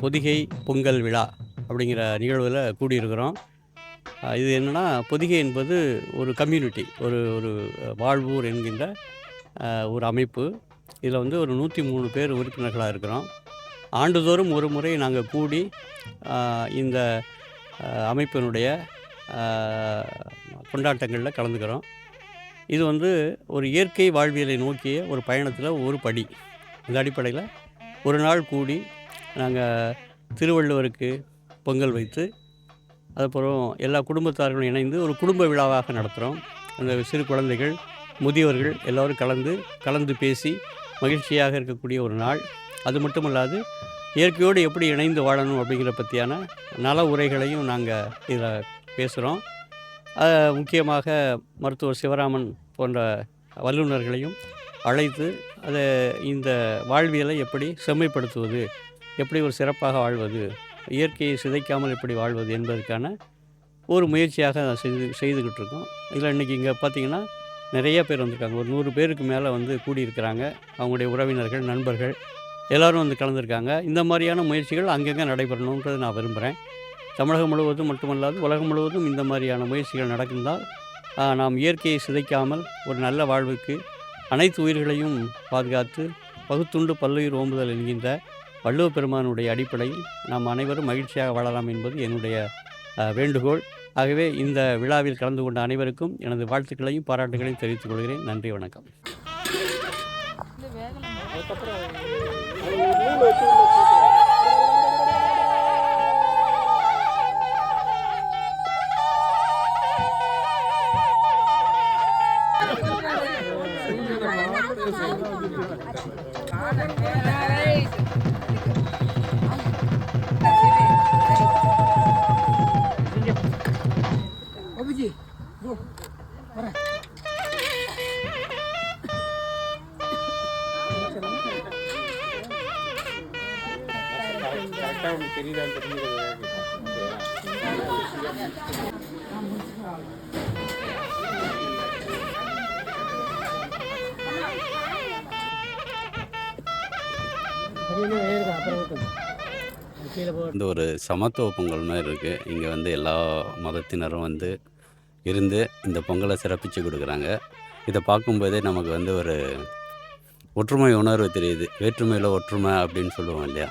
பொதிகை பொங்கல் விழா அப்படிங்கிற நிகழ்வில் கூடியிருக்கிறோம். இது என்னென்னா பொதிகை என்பது ஒரு கம்யூனிட்டி ஒரு ஒரு வாழ்வூர் என்கின்ற ஒரு அமைப்பு. இதில் வந்து ஒரு நூற்றி மூணு பேர் உறுப்பினர்களாக இருக்கிறோம். ஆண்டுதோறும் ஒரு முறை நாங்கள் கூடி இந்த அமைப்பினுடைய கொண்டாட்டங்களில் கலந்துக்கிறோம். இது வந்து ஒரு இயற்கை வாழ்வியலை நோக்கிய ஒரு பயணத்தில் ஒரு படி. இந்த அடிப்படையில் ஒரு நாள் கூடி நாங்கள் திருவள்ளுவருக்கு பொங்கல் வைத்து அதுக்கப்புறம் எல்லா குடும்பத்தார்களும் இணைந்து ஒரு குடும்ப விழாவாக நடத்துகிறோம். அந்த சிறு குழந்தைகள் முதியவர்கள் எல்லோரும் கலந்து கலந்து பேசி மகிழ்ச்சியாக இருக்கக்கூடிய ஒரு நாள். அது மட்டும் இல்லாது இயற்கையோடு எப்படி இணைந்து வாழணும் அப்படிங்கிற பற்றியான நல உரைகளையும் நாங்கள் இதில் பேசுகிறோம். முக்கியமாக மருத்துவர் சிவராமன் போன்ற வல்லுநர்களையும் அழைத்து அதை இந்த வாழ்வியலை எப்படி செம்மைப்படுத்துவது எப்படி ஒரு சிறப்பாக வாழ்வது இயற்கையை சிதைக்காமல் எப்படி வாழ்வது என்பதற்கான ஒரு முயற்சியாக நான் செய்து செய்துக்கிட்டு இருக்கோம் இதில் இன்றைக்கி இங்கே பார்த்தீங்கன்னா நிறைய பேர் வந்திருக்காங்க. ஒரு நூறு பேருக்கு மேலே வந்து கூடியிருக்கிறாங்க. அவங்களுடைய உறவினர்கள் நண்பர்கள் எல்லோரும் வந்து கலந்துருக்காங்க. இந்த மாதிரியான முயற்சிகள் அங்கங்கே நடைபெறணுன்றது நான் விரும்புகிறேன். தமிழகம் முழுவதும் மட்டுமல்லாது உலகம் முழுவதும் இந்த மாதிரியான முயற்சிகள் நடக்கின்றால் நாம் இயற்கையை சிதைக்காமல் ஒரு நல்ல வாழ்வுக்கு அனைத்து உயிர்களையும் பாதுகாத்து பகுத்துண்டு பல்லுயிர் ஓம்புதல் என்கின்ற வள்ளுவ பெருமானுடைய அடிப்படையில் நாம் அனைவரும் மகிழ்ச்சியாக வாழலாம் என்பது என்னுடைய வேண்டுகோள். ஆகவே இந்த விழாவில் கலந்து கொண்ட அனைவருக்கும் எனது வாழ்த்துக்களையும் பாராட்டுகளையும் தெரிவித்துக் கொள்கிறேன். நன்றி வணக்கம். இந்த ஒரு சமத்துவ பொங்கல் மாதிரி இருக்குது இங்கே வந்து எல்லா மதத்தினரும் வந்து இருந்து இந்த பொங்கலை சிறப்பித்து கொடுக்குறாங்க. இதை பார்க்கும்போதே நமக்கு வந்து ஒரு ஒற்றுமை உணர்வு தெரியுது. வேற்றுமையில் ஒற்றுமை அப்படின்னு சொல்லுவோம் இல்லையா?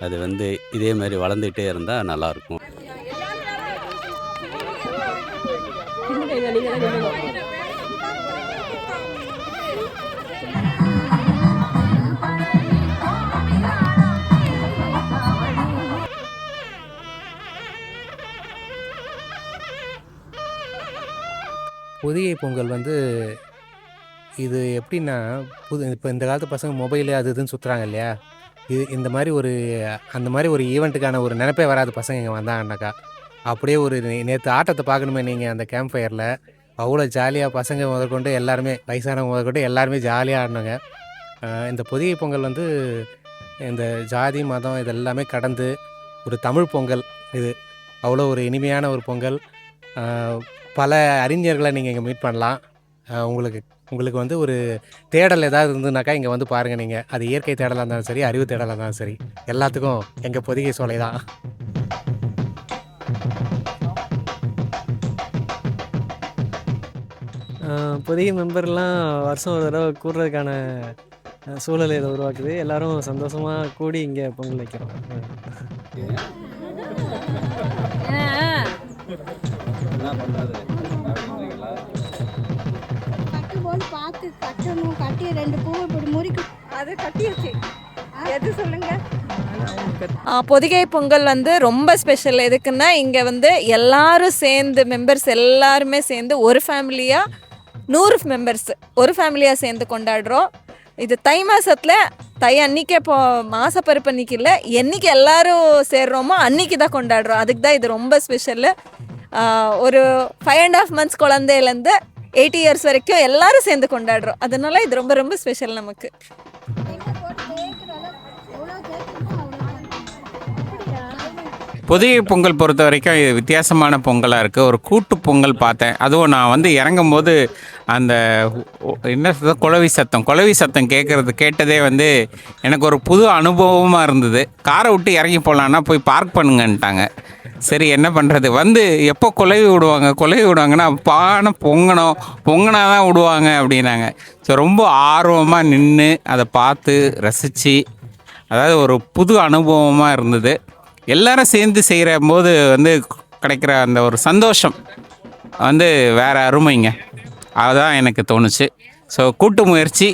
அது வந்து இதே மாதிரி வளர்ந்துகிட்டே இருந்தால் நல்லாயிருக்கும் பொதிகை பொங்கல் வந்து இது எப்படின்னா புது இப்போ இந்த காலத்து பசங்க மொபைலு அது இதுன்னு சுற்றுறாங்க இல்லையா? இது இந்த மாதிரி ஒரு அந்த மாதிரி ஒரு ஈவெண்ட்டுக்கான ஒரு நினைப்பே வராது பசங்க இங்கே வந்தாங்கன்னாக்கா. அப்படியே ஒரு நேற்று ஆட்டத்தை பார்க்கணுமே நீங்கள் அந்த கேம்ப் ஃபயரில் அவ்வளோ ஜாலியாக பசங்க முதற்கொண்டு எல்லாருமே வயசானவங்க முதற்கொண்டு எல்லாருமே ஜாலியாக ஆடினாங்க இந்த புதிய பொங்கல் வந்து இந்த ஜாதி மதம் இதெல்லாமே கடந்து ஒரு தமிழ் பொங்கல் இது. அவ்வளோ ஒரு இனிமையான ஒரு பொங்கல். பல அறிஞர்களை நீங்கள் இங்கே மீட் பண்ணலாம். உங்களுக்கு உங்களுக்கு வந்து ஒரு தேடல் ஏதாவது இருந்ததுனாக்கா இங்கே வந்து பாருங்கள் நீங்கள் அது இயற்கை தேடலாக இருந்தாலும் சரி அறிவு தேடலாக இருந்தாலும் சரி. எல்லாத்துக்கும் எங்கள் பொதிகை சோலை தான். புதிய மெம்பர்லாம் வருஷம் ஒரு தடவை கூடுறதுக்கான சூழலை இதை உருவாக்குது. எல்லாரும் சந்தோஷமாக கூடி இங்கே பொங்கல் வைக்கிறோம். கட்டும்போது ரெண்டு பூவை இப்படி முறிக்கு அது கட்டியாச்சு. எது சொல்லுங்க? பொதிகை பொங்கல் வந்து ரொம்ப ஸ்பெஷல் எதுக்குன்னா இங்கே வந்து எல்லாரும் சேர்ந்து மெம்பர்ஸ் எல்லாருமே சேர்ந்து ஒரு ஃபேமிலியாக நூறு மெம்பர்ஸ் ஒரு ஃபேமிலியாக சேர்ந்து கொண்டாடுறோம். இது தை மாதத்தில் தை அன்னைக்கே இப்போ மாசப்பருப்பு அன்னைக்கு இல்லை என்னைக்கு எல்லாரும் சேர்றோமோ அன்னைக்கு தான் கொண்டாடுறோம். அதுக்கு தான் இது ரொம்ப ஸ்பெஷலு ஒரு ஃபைவ் அண்ட் ஆஃப் மந்த்ஸ் குழந்தையிலேருந்து எயிட்டி இயர்ஸ் வரைக்கும் எல்லாரும் சேர்ந்து கொண்டாடுறோம். அதனால இது ரொம்ப ரொம்ப ஸ்பெஷல் நமக்கு. புதிய பொங்கல் பொறுத்த வரைக்கும் இது வித்தியாசமான பொங்கலாக இருக்குது ஒரு கூட்டு பொங்கல் பார்த்தேன். அதுவும் நான் வந்து இறங்கும்போது அந்த என்ன குழவி சத்தம். குழவி சத்தம் கேட்குறது கேட்டதே வந்து எனக்கு ஒரு புது அனுபவமாக இருந்தது. காரை விட்டு இறங்கி போகலான்னா போய் பார்க் பண்ணுங்கன்ட்டாங்க. சரி என்ன பண்ணுறது வந்து எப்போ குலவி விடுவாங்க? குலவி விடுவாங்கன்னா பானை பொங்கணும். பொங்கினா தான் விடுவாங்க அப்படின்னாங்க. ஸோ ரொம்ப ஆர்வமாக நின்று அதை பார்த்து ரசித்து அதாவது ஒரு புது அனுபவமாக இருந்தது. எல்லாரும் சேர்ந்து செய்கிற போது வந்து கிடைக்கிற அந்த ஒரு சந்தோஷம் வந்து வேறு அருமைங்க. அதுதான் எனக்கு தோணுச்சு. ஸோ கூட்டு முயற்சி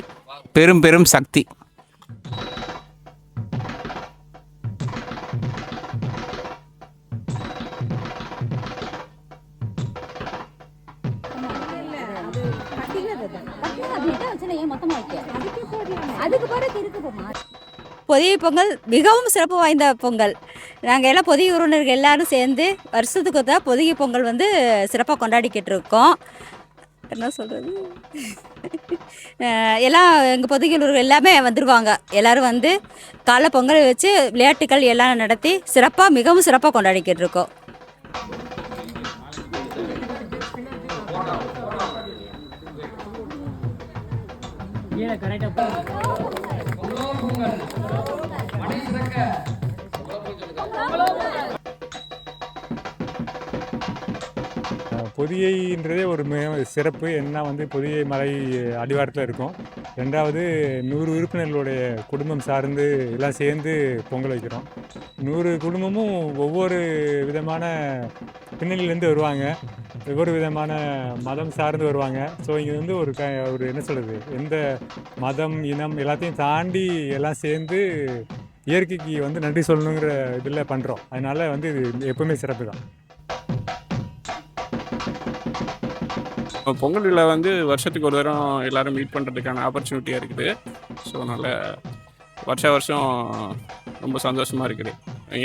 பெரும் பெரும் சக்தி. அதுக்கு பொங்கல் மிகவும் சிறப்பு வாய்ந்த பொங்கல். நாங்கள் எல்லாம் பொதிய உறவினர்கள் எல்லாரும் சேர்ந்து வருஷத்துக்கு தான் பொதிய பொங்கல் வந்து சிறப்பாக கொண்டாடிக்கிட்டு இருக்கோம். என்ன சொல்கிறது எல்லாம் எங்கள் பொதிகை எல்லாமே வந்துடுவாங்க எல்லோரும் வந்து காலை பொங்கல் வச்சு விளையாட்டுகள் எல்லாம் நடத்தி சிறப்பாக மிகவும் சிறப்பாக கொண்டாடிக்கிட்டு இருக்கோம். பொதிகைன்றதே ஒரு மிக சிறப்பு. என்ன வந்து பொதியை மலை அடிவாரத்தில் இருக்கும். ரெண்டாவது நூறு உறுப்பினர்களுடைய குடும்பம் சார்ந்து எல்லாம் சேர்ந்து பொங்கல் வைக்கிறோம். நூறு குடும்பமும் ஒவ்வொரு விதமான பின்னணியிலேருந்து வருவாங்க. ஒவ்வொரு விதமான மதம் சார்ந்து வருவாங்க. ஸோ இங்கே வந்து ஒரு க ஒரு என்ன சொல்கிறது எந்த மதம் இனம் எல்லாத்தையும் தாண்டி எல்லாம் சேர்ந்து இயற்கைக்கு வந்து நன்றி சொல்லணுங்கிற இதில் பண்ணுறோம் அதனால் வந்து இது எப்போவுமே சிறப்பு தான். பொங்கல் விழா வந்து வருஷத்துக்கு ஒரு தரம் எல்லாரும் மீட் பண்ணுறதுக்கான ஆப்பர்ச்சுனிட்டியாக இருக்குது. ஸோ அதனால் வருஷ வருஷம் ரொம்ப சந்தோஷமாக இருக்குது.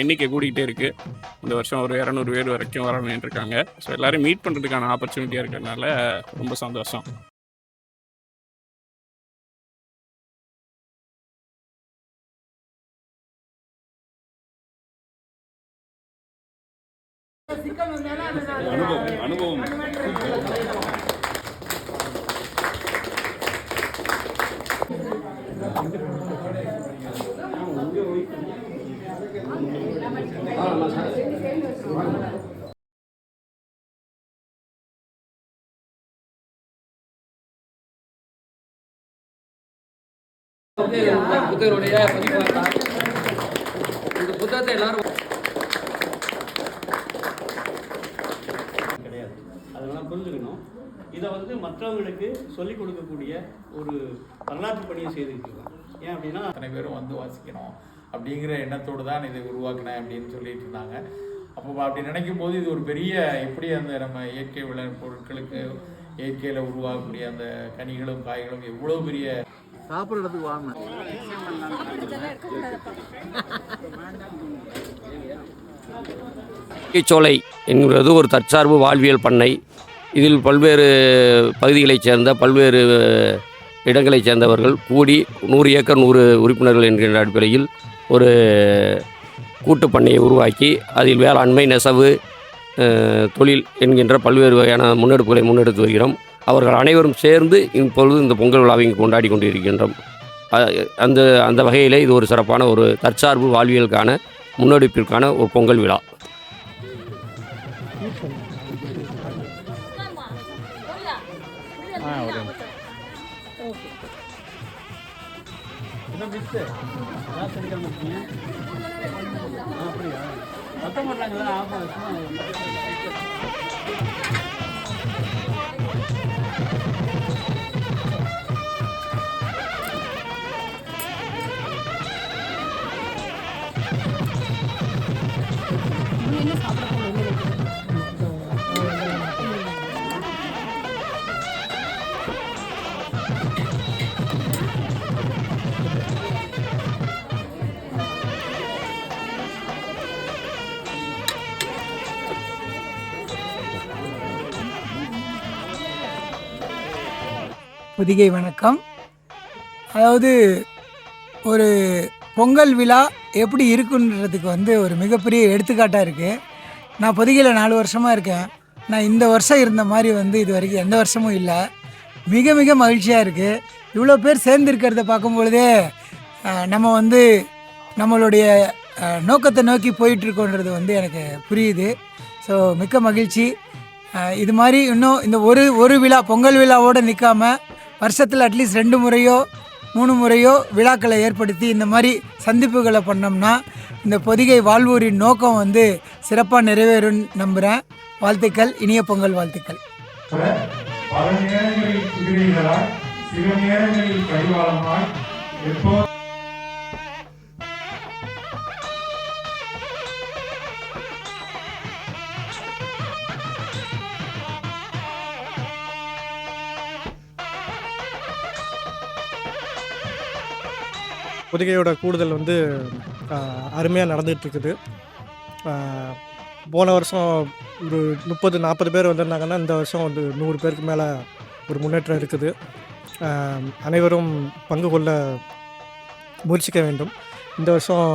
எண்ணிக்கை கூடிக்கிட்டே இருக்குது இந்த வருஷம் ஒரு இரநூறு பேர் வரைக்கும் வரணும்னு இருக்காங்க ஸோ எல்லாரும் மீட் பண்ணுறதுக்கான ஆப்பர்ச்சுனிட்டியாக இருக்கிறதுனால ரொம்ப சந்தோஷம். புத்தகருடைய பதிப்பாளர். இந்த புத்தகத்தை எல்லாரும் கிடையாது. அதெல்லாம் புரிஞ்சுக்கணும். இதை வந்து மற்றவங்களுக்கு சொல்லிக் கொடுக்கக்கூடிய ஒரு வரலாற்று பணியை செய்துட்டு இருக்கோம். ஏன் அப்படின்னா அத்தனை பேரும் வந்து வாசிக்கணும். அப்படிங்கிற எண்ணத்தோடு தான் இதை உருவாக்கினேன் அப்படின்னு சொல்லிட்டு இருந்தாங்க. அப்போ அப்படி நினைக்கும் போது இது ஒரு பெரிய எப்படி அந்த நம்ம இயற்கை விளை பொருட்களுக்கு இயற்கையில் உருவாகக்கூடிய அந்த கனிகளும் காய்களும் எவ்வளோ பெரிய சாப்பிட்றதுக்கு வாங்க. சோலை என்கிறது ஒரு தற்சார்பு வாழ்வியல் பண்ணை. இதில் பல்வேறு பகுதிகளைச் சேர்ந்த பல்வேறு இடங்களைச் சேர்ந்தவர்கள் கூடி நூறு ஏக்கர் நூறு உறுப்பினர்கள் என்கின்ற அடிப்படையில் ஒரு கூட்டுப் பண்ணையை உருவாக்கி அதில் வேளாண்மை நெசவு தொழில் என்கின்ற பல்வேறு வகையான முன்னெடுப்புகளை முன்னெடுத்து வருகிறோம். அவர்கள் அனைவரும் சேர்ந்து இப்பொழுது இந்த பொங்கல் விழாவை இங்கு கொண்டாடி கொண்டிருக்கின்றோம். அந்த அந்த வகையிலே இது ஒரு சிறப்பான ஒரு தற்சார்பு வாழ்வியலுக்கான முன்னெடுப்பிற்கான ஒரு பொங்கல் விழா. ஆ ஒரு பொதிகை வணக்கம். அதாவது ஒரு பொங்கல் விழா எப்படி இருக்குன்றதுக்கு வந்து ஒரு மிகப்பெரிய எடுத்துக்காட்டாக இருக்குது நான் பொதிகையில் நாலு வருஷமாக இருக்கேன். நான் இந்த வருஷம் இருந்த மாதிரி வந்து இது வரைக்கும் எந்த வருஷமும் இல்லை. மிக மிக மகிழ்ச்சியாக இருக்குது இவ்வளோ பேர் சேர்ந்து இருக்கிறத பார்க்கும் பொழுதே நம்ம வந்து நம்மளுடைய நோக்கத்தை நோக்கி போயிட்டுருக்கோன்றது வந்து எனக்கு புரியுது. ஸோ மிக்க மகிழ்ச்சி. இது மாதிரி இன்னும் இந்த ஒரு ஒரு விழா பொங்கல் விழாவோடு நிற்காம வருஷத்தில் அட்லீஸ்ட் ரெண்டு முறையோ மூணு முறையோ விழாக்களை ஏற்படுத்தி இந்த மாதிரி சந்திப்புகளை பண்ணோம்னா இந்த பொதிகை வாழ்வூரின் நோக்கம் வந்து சிறப்பாக நிறைவேறும் நம்புகிறேன் வாழ்த்துக்கள் இனிய பொங்கல் வாழ்த்துக்கள். பல நேரங்களில் சில நேரங்களில் கடிவாளமாய் எப்போ பொதிகையோட கூடுதல் வந்து அருமையாக நடந்துகிட்ருக்குது. போன வருஷம் ஒரு முப்பது நாற்பது பேர் வந்திருந்தாங்கன்னா இந்த வருஷம் வந்து நூறு பேருக்கு மேலே ஒரு முன்னேற்றம் இருக்குது. அனைவரும் பங்கு கொள்ள முயற்சிக்க வேண்டும். இந்த வருஷம்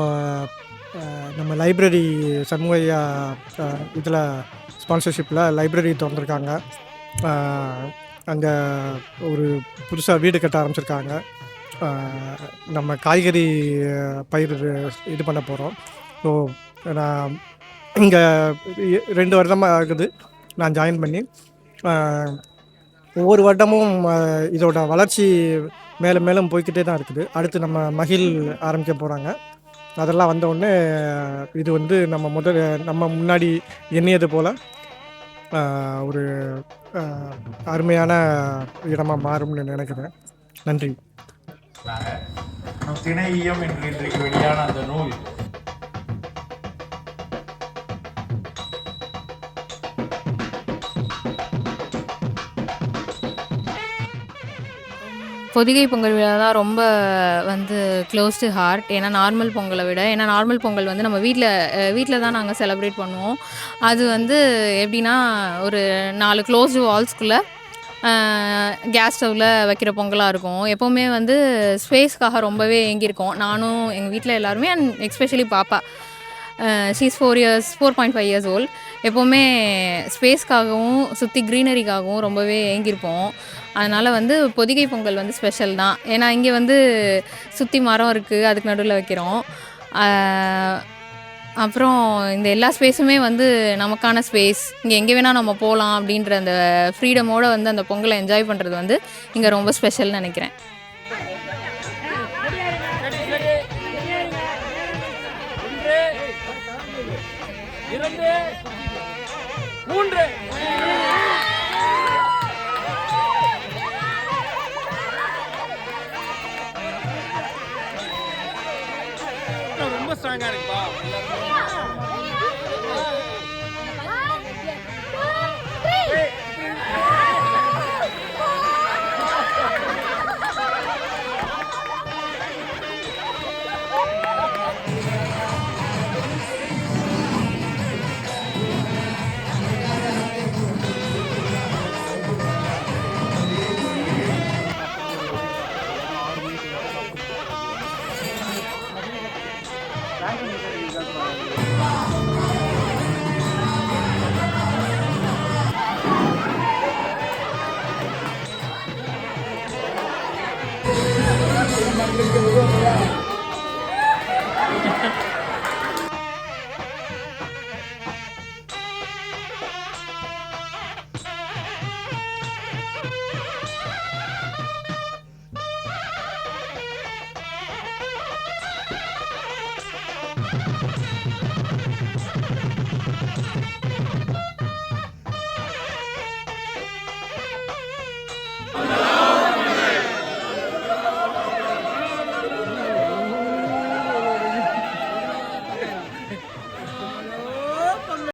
நம்ம லைப்ரரி சண்முகையா இதில் ஸ்பான்சர்ஷிப்பில் லைப்ரரி திறந்துருக்காங்க. அங்கே ஒரு புதுசாக வீடு கட்ட ஆரம்பிச்சிருக்காங்க. நம்ம காய்கறி பயிர் இது பண்ண போகிறோம் ஸோ நான் இங்கே ரெண்டு வருடமாக ஆகுது. நான் ஜாயின் பண்ணி ஒவ்வொரு வருடமும் இதோட வளர்ச்சி மேலும் மேலும் போய்க்கிட்டே தான் இருக்குது. அடுத்து நம்ம மகிழ் ஆரம்பிக்க போகிறாங்க அதெல்லாம் வந்த உடனே இது வந்து நம்ம முதல் நம்ம முன்னாடி எண்ணியது போல் ஒரு அருமையான இடமாக மாறும்னு நினைக்கிறேன். நன்றி. நம் திணையம் என்று இன்றைக்கு வெளியான அந்த நூல். பொதிகை பொங்கல் விழா தான் ரொம்ப வந்து க்ளோஸ் டு ஹார்ட் ஏன்னா நார்மல் பொங்கலை விட ஏன்னா நார்மல் பொங்கல் வந்து நம்ம வீட்டில் வீட்டில் தான் நாங்கள் செலப்ரேட் பண்ணுவோம். அது வந்து எப்படின்னா ஒரு நாலு க்ளோஸ்டு வால்ஸ்குள்ளே கேஸ் ஸ்டவ்வில் வைக்கிற பொங்கலாக இருக்கும். எப்போவுமே வந்து ஸ்பேஸ்க்காக ரொம்பவே ஏங்கியிருக்கோம். நானும் எங்கள் வீட்டில் எல்லாருமே அண்ட் எக்ஸ்பெஷலி பாப்பா. She's four years four point five years old எப்போவுமே ஸ்பேஸ்க்காகவும் சுற்றி க்ரீனரிக்காகவும் ரொம்பவே ஏங்கியிருப்போம். அதனால் வந்து பொதிகை பொங்கல் வந்து ஸ்பெஷல் தான். ஏன்னா இங்கே வந்து சுற்றி மரம் இருக்குது அதுக்கு நடுவில் வைக்கிறோம். அப்புறம் இந்த எல்லா ஸ்பேஸுமே வந்து நமக்கான ஸ்பேஸ். இங்கே எங்கே வேணால் நம்ம போகலாம் அப்படின்ற அந்த ஃப்ரீடமோடு வந்து அந்த பொங்கலை என்ஜாய் பண்ணுறது வந்து இங்கே ரொம்ப ஸ்பெஷல்னு நினைக்கிறேன். ரொம்ப ஸ்ட்ராங்காக இருக்குப்பா.